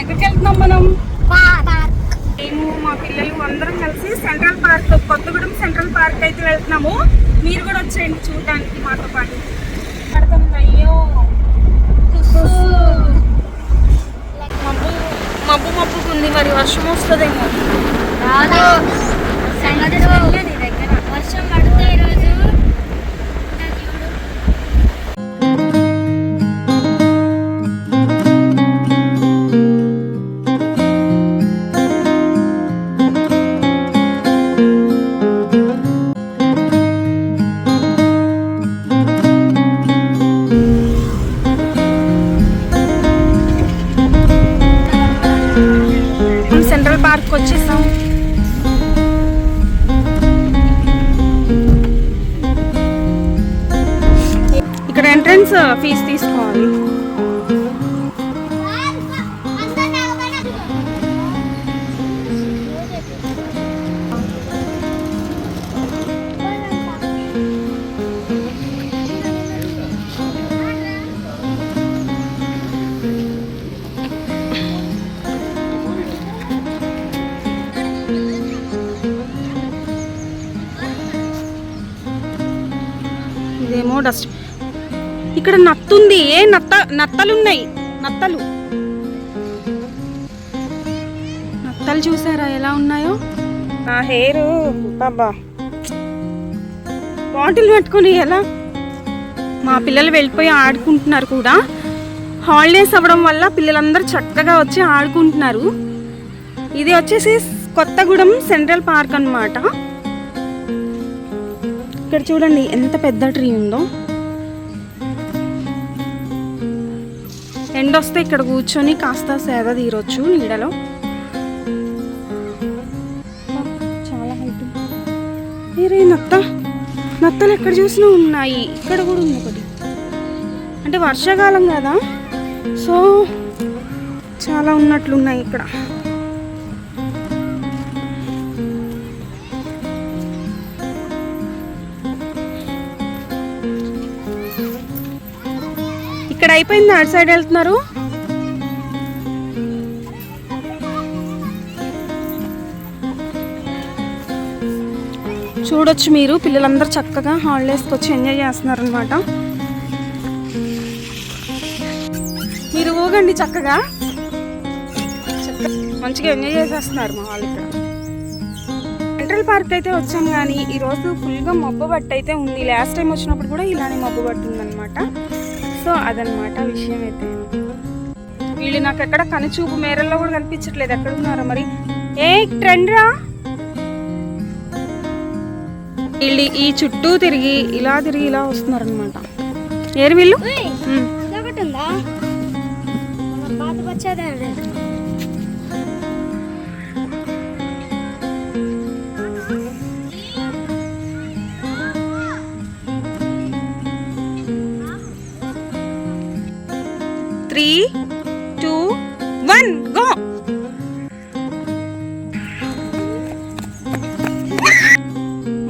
ఎక్కడికి వెళ్తున్నాం మనం మేము మా పిల్లలు అందరం కలిసి central park Kothagudem central park అయితే వెళ్తున్నాము. మీరు కూడా వచ్చేయండి చూడడానికి మాతో పాటు. పడుతుంది అయ్యో మబ్బు. మబ్బు మబ్బుకుంది మరి వర్షం వస్తుందేమో. వర్షం ఇక్కడ ఎంట్రన్స్ ఫీజు తీసుకోవాలి ఇదేమో డస్ట్ ఇక్కడ నత్తుంది. ఏ నత్త నత్తలు ఉన్నాయి నత్తలు. నత్తలు చూసారా ఎలా ఉన్నాయో? నా హెయిర్ బాబా బాటిల్ పట్టుకొని ఎలా? మా పిల్లలు వెళ్ళిపోయి ఆడుకుంటున్నారు కూడా. హాలిడేస్ అవ్వడం వల్ల పిల్లలందరూ చక్కగా వచ్చి ఆడుకుంటున్నారు. ఇది వచ్చేసి కొత్తగూడెం సెంట్రల్ పార్క్ అన్నమాట. ఇక్కడ చూడండి ఎంత పెద్ద ట్రీ ఉందో. ఎండ వస్తే ఇక్కడ కూర్చొని కాస్త సేద తీరొచ్చు నీడలో. చాలా హైట్. వేరే నత్త నత్తలు ఎక్కడ చూసినా ఉన్నాయి. ఇక్కడ కూడా ఉంది ఒకటి. అంటే వర్షాకాలం కదా. సో చాలా ఉన్నట్లున్నాయి ఇక్కడ. అయిపోయింది అటు సైడ్ వెళ్తున్నారు. చూడొచ్చు మీరు పిల్లలందరూ చక్కగా హాలిడేస్కి వచ్చి ఎంజాయ్ చేస్తున్నారు అనమాట మీరు ఊగండి చక్కగా. మంచిగా ఎంజాయ్ చేసేస్తున్నారు మా వాళ్ళు ఇక్కడ. సెంట్రల్ పార్క్ అయితే వచ్చాం కానీ ఈరోజు ఫుల్గా మబ్బు బట్ట అయితే ఉంది. లాస్ట్ టైం వచ్చినప్పుడు కూడా ఇలానే మబ్బు పట్టింది అనమాట సో అదనమాట విషయం అయితే వీళ్ళు నాకు ఎక్కడ కనుచూపు మేరల్లో కూడా కనిపించట్లేదు. ఎక్కడ ఉన్నారో మరి. ఏ ట్రెండ్ రా? వీళ్ళు ఈ చుట్టూ తిరిగి ఇలా తిరిగి ఇలా వస్తున్నారు అనమాట ఏరు వీళ్ళు?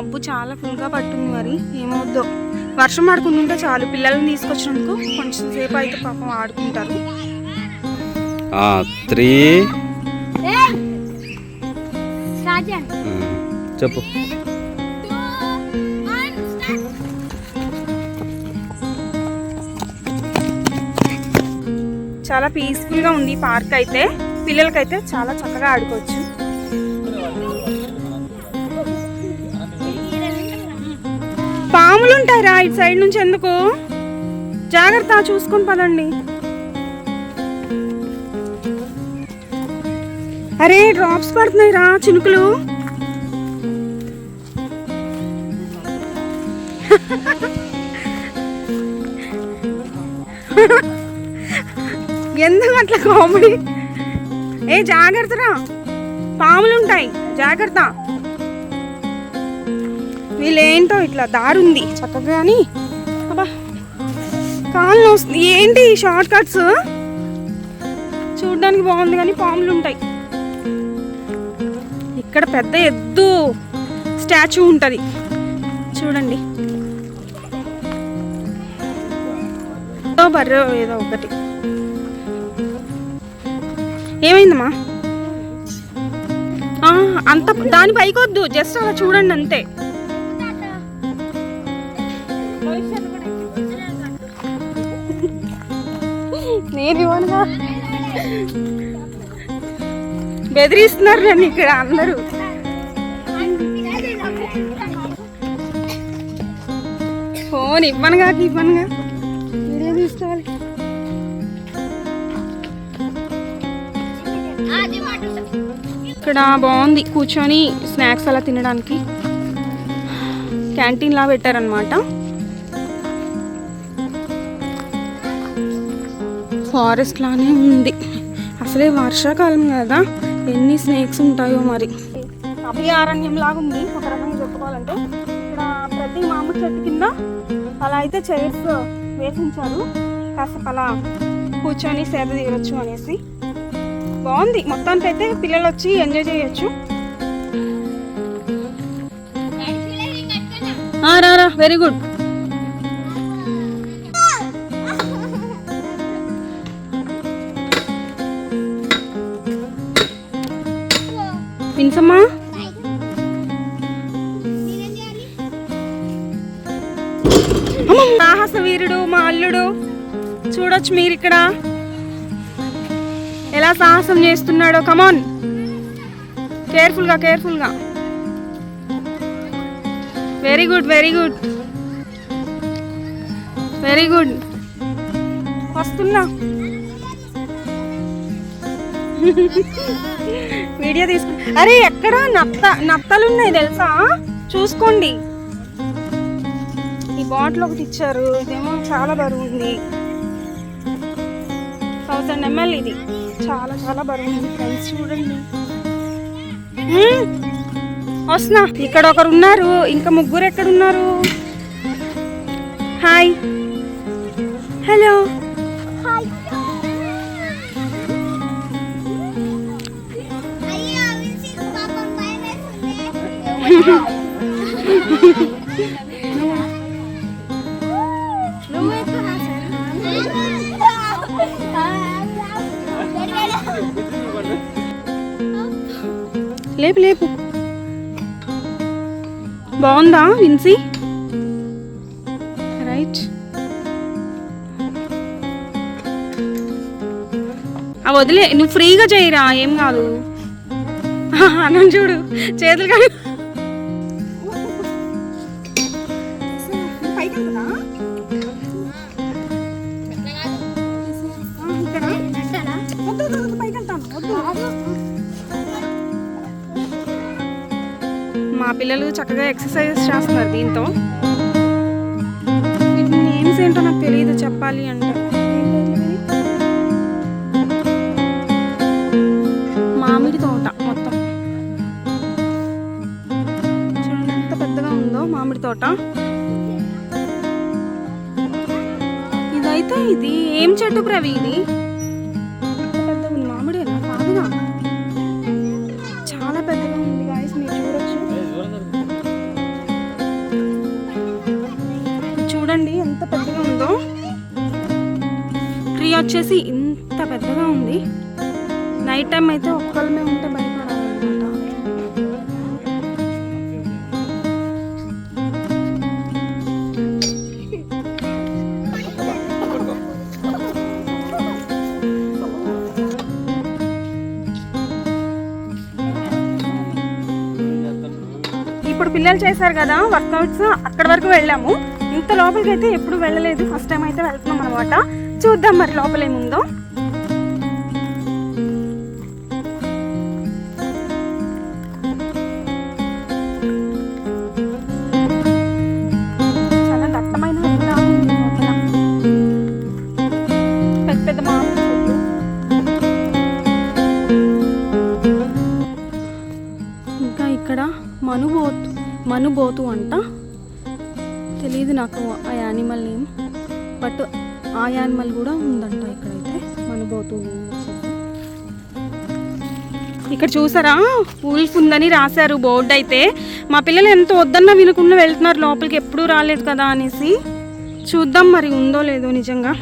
మబ్బు చాలా ఫుల్గా పట్టుంది మరి. ఏమవుద్దో. వర్షం ఆడుకుంటుంటే చాలు పిల్లల్ని తీసుకొచ్చినందుకు కొంచెం సేపు అయితే పాపం ఆడుకుంటారు. త్రీ. చెప్పు. చాలా పీస్ఫుల్గా ఉంది పార్క్ అయితే. పిల్లలకైతే చాలా చక్కగా ఆడుకోవచ్చు. పాములు ఇటు సైడ్ నుంచి ఎందుకు? జాగ్రత్త చూసుకొని పదండి. అరే డ్రాప్స్ పడుతున్నాయి రా చినుకులు. ఎందుకు అట్లా కామెడీ? ఏ జాగ్రత్తరా. పాములు ఉంటాయి జాగ్రత్త. వీళ్ళేంటో ఇట్లా దారుంది. చక్కగా అని. అబ్బా కాళ్ళు వస్తుంది ఏంటి షార్ట్ కట్స్? చూడడానికి బాగుంది కానీ పాములు ఉంటాయి. ఇక్కడ పెద్ద ఎద్దు స్టాచ్యూ ఉంటుంది. చూడండి. ఏదో బర్రె ఏదో ఒకటి. ఏమైందమ్మా? అంత దాని పైకి వద్దు జస్ట్ అలా చూడండి అంతే. నేను బెదిరిస్తున్నారు నన్ను ఇక్కడ అందరూ. ఫోన్ ఇవ్వను ఇవ్వనుగా ఇవ్వనుగా వీడియో తీసుకోవాలి ఇక్కడ బాగుంది కూర్చొని స్నాక్స్ అలా తినడానికి. క్యాంటీన్ లా పెట్టారనమాట ఫారెస్ట్ లానే ఉంది. అసలే వర్షాకాలం కదా. ఎన్ని స్నేక్స్ ఉంటాయో మరి. అభయారణ్యం లాగా ఉంది. ఒక రకంగా చెప్పుకోవాలంటే ఇక్కడ ప్రతి మామిడి చెట్టు కింద అలా అయితే చైర్స్ వేసించారు కాసేపు అలా కూర్చొని సేద తీరొచ్చు అనేసి. బాగుంది. మొత్తానికి అయితే పిల్లలు వచ్చి ఎంజాయ్ చేయొచ్చు. రా వెరీ గుడ్ విన్సమ్మా సాహస వీరుడు మా అల్లుడు. చూడొచ్చు మీరు ఇక్కడ ఎలా సాహసం చేస్తున్నాడో కమాన్ కేర్ఫుల్గా కేర్ఫుల్గా very good very good very good వస్తున్నా. వీడియో తీసుకు. అరే ఎక్కడ? నత్త నత్తలు ఉన్నాయి తెలుసా? చూసుకోండి. ఈ బాటిల్ ఒకటి ఇచ్చారు. ఇదేమో చాలా బరువు ఉంది థౌసండ్ ఎంఎల్ ఇది. చాలా చాలా బరువు ఉంది ఫ్రెండ్స్ చూడండి వస్తున్నా. ఇక్కడ ఒకరు ఉన్నారు ఇంకా ముగ్గురు ఎక్కడున్నారు? హాయ్. హలో. లేపు లేపు. బాగుందా విన్సీ? రైట్. వదిలే నువ్వు ఫ్రీగా చేయరా ఏం కాదు. అన్నం చూడు చేతులు కానీ పిల్లలు చక్కగా ఎక్సర్సైజ్ చేస్తున్నారు దీంతో. వీటి నేమ్స్ ఏంటో నాకు తెలియదు చెప్పాలి అంటే. మామిడి తోట మొత్తం. చూడండి ఎంత పెద్దగా ఉందో మామిడి తోట. ఇదైతే ఇది ఏం చెట్టు ప్రవి ఇది ఎంత పెద్దగా ఉందో. ట్రీ వచ్చేసి ఇంత పెద్దగా ఉంది. నైట్ టైం అయితే ఒక్కళ్ళమే ఉంటే ఇప్పుడు పిల్లలు చేశారు కదా వర్కౌట్స్ అక్కడ వరకు వెళ్ళాము. ఇంత లోపలికి అయితే ఎప్పుడు వెళ్ళలేదు. ఫస్ట్ టైం అయితే వెళ్తున్నాం అనమాట చూద్దాం మరి లోపలేముందో. నాకు ఆ యానిమల్ నేమ్ బట్ ఆ యానిమల్ కూడా ఉందంట ఇక్కడైతే మనుబోతు name ఇక్కడ చూసారా? ఉల్ఫ్ ఉందని రాశారు బోర్డు అయితే. మా పిల్లలు ఎంత వద్దన్నా వినకుండా వెళ్తున్నారు లోపలికి ఎప్పుడూ రాలేదు కదా అనేసి. చూద్దాం మరి ఉందో లేదో నిజంగా.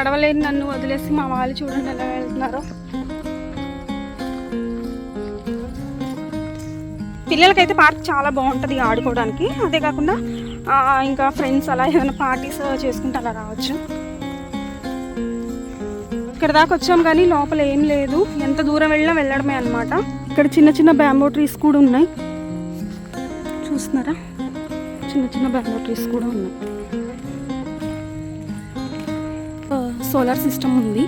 నడవలేని నన్ను వదిలేసి మా వాళ్ళు చూడండి ఎలా వెళ్తున్నారో. పిల్లలకైతే పార్క్ చాలా బాగుంటుంది ఆడుకోవడానికి. అదే కాకుండా ఇంకా ఫ్రెండ్స్ అలా ఏదైనా పార్టీస్ చేసుకుంటే అలా రావచ్చు. ఇక్కడ దాకా వచ్చాం కానీ లోపల ఏం లేదు. ఎంత దూరం వెళ్ళినా వెళ్ళడమే అనమాట ఇక్కడ చిన్న చిన్న బ్యాంబో ట్రీస్ కూడా ఉన్నాయి. చూస్తున్నారా? చిన్న చిన్న బ్యాంబో ట్రీస్ కూడా ఉన్నాయి. సోలార్ సిస్టమ్ ఉంది.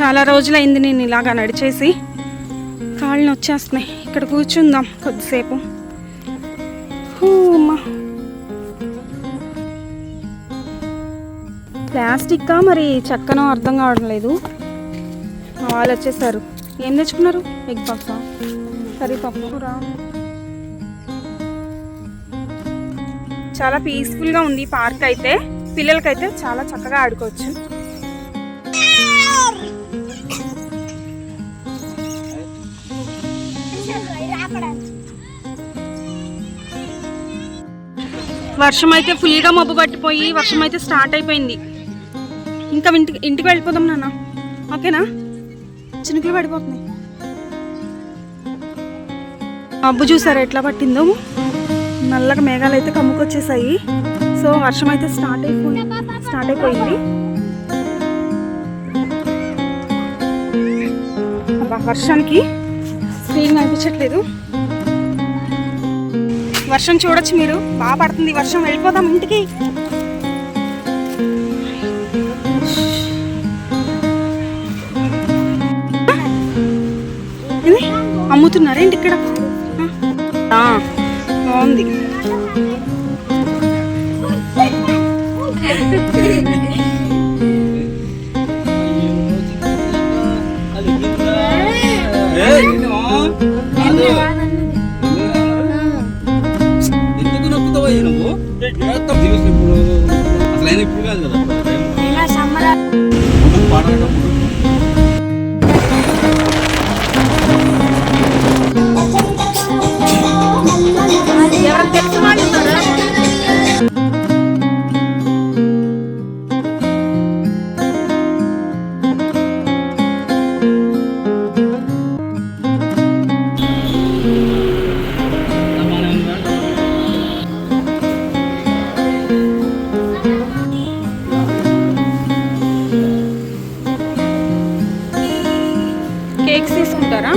చాలా రోజులైంది నేను ఇలాగా నడిచేసి. కాళ్ళు వచ్చేస్తున్నాయి ఇక్కడ కూర్చుందాం కొద్దిసేపు. హూ, అమ్మా. ప్లాస్టిక్కా మరి చక్కనో అర్థం కావడం లేదు. వాళ్ళు వచ్చేసారు. ఏం తెచ్చుకున్నారు? ఎగ్ పఫ్ కర్రీ పప్పు రా చాలా పీస్ఫుల్గా ఉంది ఈ పార్క్ అయితే. పిల్లలకైతే చాలా చక్కగా ఆడుకోవచ్చు. వర్షం అయితే ఫుల్గా మబ్బు పట్టిపోయి వర్షం అయితే స్టార్ట్ అయిపోయింది. ఇంకా ఇంటికి ఇంటికి వెళ్ళిపోదాం నాన్న. ఓకేనా? చినుకులు పడిపోతున్నాయి. మబ్బు చూసారా ఎట్లా పట్టిందో? నల్లగా మేఘాలు అయితే కమ్ముకొచ్చేసాయి. సో వర్షం అయితే స్టార్ట్ అయిపోయి స్టార్ట్ అయిపోయింది. అబ్బా, వర్షానికి స్క్రీన్ కనిపించట్లేదు. వర్షం చూడొచ్చు మీరు బాగా పడుతుంది. వర్షం వెళ్ళిపోదాం ఇంటికి. అమ్ముతున్నారేంటి ఇక్కడ? కేక్స్ తీసుకుంటారా?